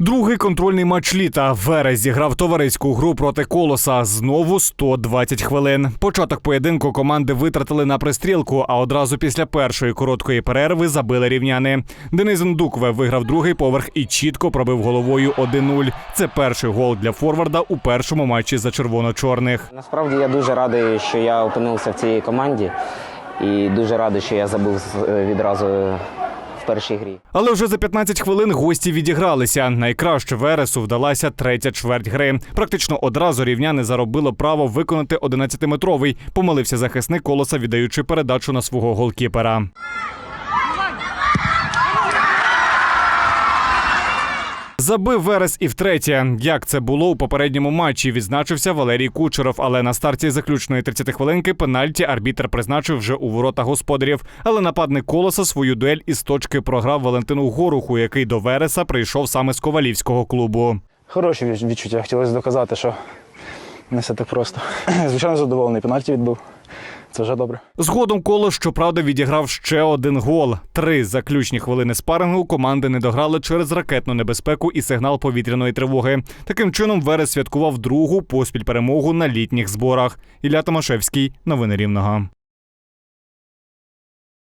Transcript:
Другий контрольний матч літа. Верес зіграв товариську гру проти колоса. Знову 120 хвилин. Початок поєдинку команди витратили на пристрілку, а одразу після першої короткої перерви забили рівняни. Денис Ндукве виграв другий поверх і чітко пробив головою 1-0. Це перший гол для форварда у першому матчі за червоно-чорних. Насправді я дуже радий, що я опинився в цій команді, і дуже радий, що я забув е, відразу в першій грі. Але вже за 15 хвилин гості відігралися. Найкраще Вересу вдалася третя чверть гри. Практично одразу рівняни заробило право виконати 11-метровий. Помилився захисник колоса, віддаючи передачу на свого голкіпера. Забив Верес і втретє. Як це було у попередньому матчі, відзначився Валерій Кучеров. Але на старті заключної 30 хвилинки пенальті арбітр призначив вже у ворота господарів. Але нападник колоса свою дуель із точки програв Валентину Горуху, який до Вереса прийшов саме з ковалівського клубу. Хороші відч- відчуття. Хотілося доказати, що не все так просто. Звичайно, задоволений. Пенальті відбув. Це вже добре. Згодом коло, щоправда, відіграв ще один гол. Три заключні хвилини спарингу команди не дограли через ракетну небезпеку і сигнал повітряної тривоги. Таким чином, Верес святкував другу поспіль перемогу на літніх зборах. Ілля Томашевський, новини Рівного.